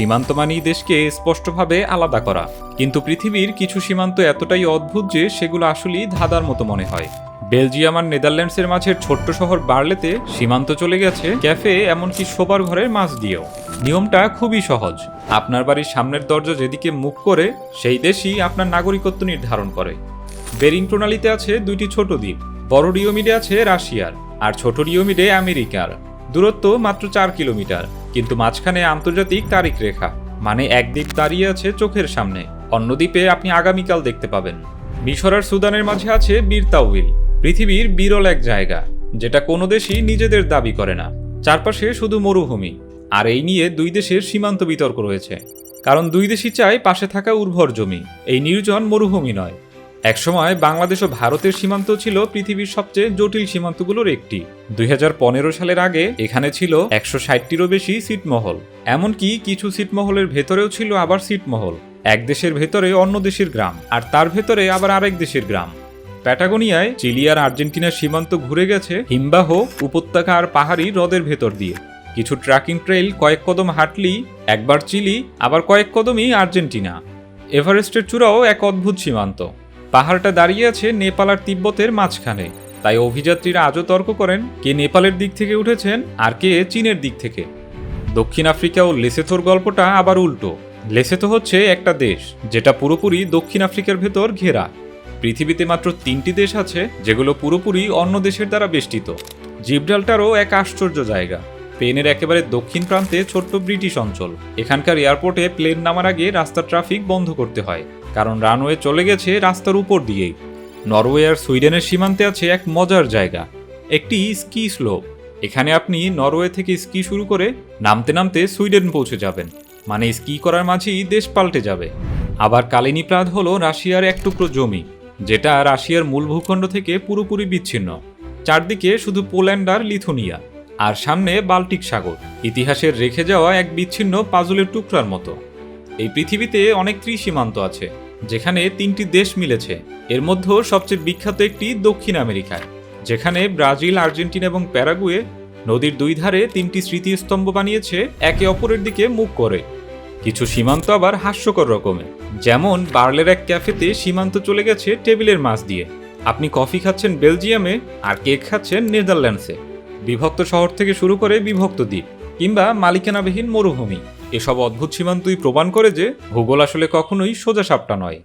সীমান্ত মানেই দেশকে স্পষ্টভাবে আলাদা করা। কিন্তু পৃথিবীর কিছু সীমান্ত এতটাই অদ্ভুত যে সেগুলো আসলেই ধাঁধার মতো মনে হয়। বেলজিয়াম আর নেদারল্যান্ডসের মাঝের ছোট্ট শহর বার্লেতে সীমান্ত চলে গেছে ক্যাফে এমনকি শোবার ঘরের মাছ দিয়েও। নিয়মটা খুবই সহজ। আপনার বাড়ির সামনের দরজা যেদিকে মুখ করে, সেই দেশই আপনার নাগরিকত্ব নির্ধারণ করে। বেরিং প্রণালীতে আছে দুইটি ছোট দ্বীপ, বড় ডিওমিডে আছে রাশিয়ার, আর ছোট ডিওমিডে আমেরিকার। দূরত্ব মাত্র চার কিলোমিটার, কিন্তু মাঝখানে আন্তর্জাতিক তারিখ রেখা মানে একদিক দাঁড়িয়ে আছে চোখের সামনে। অন্য দ্বীপে আপনি আগামীকাল দেখতে পাবেন। মিশর আর সুদানের মাঝে আছে বীরতাউইল পৃথিবীর বিরল এক জায়গা, যেটা কোনো দেশই নিজেদের দাবি করে না। চারপাশে শুধু মরুভূমি, আর এই নিয়ে দুই দেশের সীমান্ত বিতর্ক রয়েছে। কারণ দুই দেশই চায় পাশে থাকা উর্বর জমি, এই নির্জন মরুভূমি নয়। একসময় বাংলাদেশ ও ভারতের সীমান্ত ছিল পৃথিবীর সবচেয়ে জটিল সীমান্তগুলোর একটি। দুই হাজার পনেরো সালের আগে এখানে ছিল একশো ষাটটিরও বেশি সিটমহল এমনকি কিছু সিটমহলের ভেতরেও ছিল আবার সিটমহল এক দেশের ভেতরে অন্য দেশের গ্রাম, আর তার ভেতরে আবার আরেক দেশের গ্রাম। প্যাটাগোনিয়ায় চিলি আর আর্জেন্টিনার সীমান্ত ঘুরে গেছে হিমবাহ, উপত্যকা আর পাহাড়ি হ্রদের ভেতর দিয়ে। কিছু ট্রাকিং ট্রেইল, কয়েক কদম হাঁটলেই একবার চিলি, আবার কয়েক কদমই আর্জেন্টিনা। এভারেস্টের চূড়াও এক অদ্ভুত সীমান্ত। পাহাড়টা দাঁড়িয়ে আছে নেপাল আর তিব্বতের মাঝখানে। তাই অভিযাত্রীরা আজও তর্ক করেন কে নেপালের দিক থেকে উঠেছেন আর কে চীনের দিক থেকে। দক্ষিণ আফ্রিকা ও লেসেথোর গল্পটা আবার উল্টো। লেসেথো হচ্ছে একটা দেশ, যেটা পুরোপুরি দক্ষিণ আফ্রিকার ভেতর ঘেরা। পৃথিবীতে মাত্র তিনটি দেশ আছে, যেগুলো পুরোপুরি অন্য দেশের দ্বারা বেষ্টিত। জিব্রাল্টারও এক আশ্চর্য জায়গা। স্পেনের একেবারে দক্ষিণ প্রান্তে ছোট্ট ব্রিটিশ অঞ্চল। এখানকার এয়ারপোর্টে প্লেন নামার আগে রাস্তার ট্রাফিক বন্ধ করতে হয়, কারণ রানওয়ে চলে গেছে রাস্তার উপর দিয়েই। নরওয়ে আর সুইডেনের সীমান্তে আছে এক মজার জায়গা, একটি স্কি স্লোপ। এখানে আপনি নরওয়ে থেকে স্কি শুরু করে নামতে নামতে সুইডেন পৌঁছে যাবেন মানে স্কি করার মাঝেই দেশ পাল্টে যাবে। আবার কালিনীপ্রাদ হল রাশিয়ার এক টুকরো জমি, যেটা রাশিয়ার মূল ভূখণ্ড থেকে পুরোপুরি বিচ্ছিন্ন। চারদিকে শুধু পোল্যান্ড আর লিথুনিয়া। আর সামনে বাল্টিক সাগর। ইতিহাসের রেখে যাওয়া এক বিচ্ছিন্ন পাজলের টুকরার মতো। এই পৃথিবীতে অনেক ত্রিসীমান্ত আছে, যেখানে তিনটি দেশ মিলেছে। এর মধ্যেও সবচেয়ে বিখ্যাত একটি দক্ষিণ আমেরিকায় যেখানে ব্রাজিল, আর্জেন্টিনা এবং প্যারাগুয়ে নদীর দুই ধারে তিনটি স্মৃতিস্তম্ভ বানিয়েছে, একে অপরের দিকে মুখ করে। কিছু সীমান্ত আবার হাস্যকর রকমের, যেমন বার্লের এক ক্যাফেতে সীমান্ত চলে গেছে টেবিলের মাছ দিয়ে। আপনি কফি খাচ্ছেন বেলজিয়ামে আর কেক খাচ্ছেন নেদারল্যান্ডসে। বিভক্ত শহর থেকে শুরু করে বিভক্ত দ্বীপ, কিংবা মালিকানাবিহীন মরুভূমি। এসব অদ্ভুত সীমান্তই প্রমাণ করে যে ভূগোল আসলে কখনোই সোজা সাপটা নয়।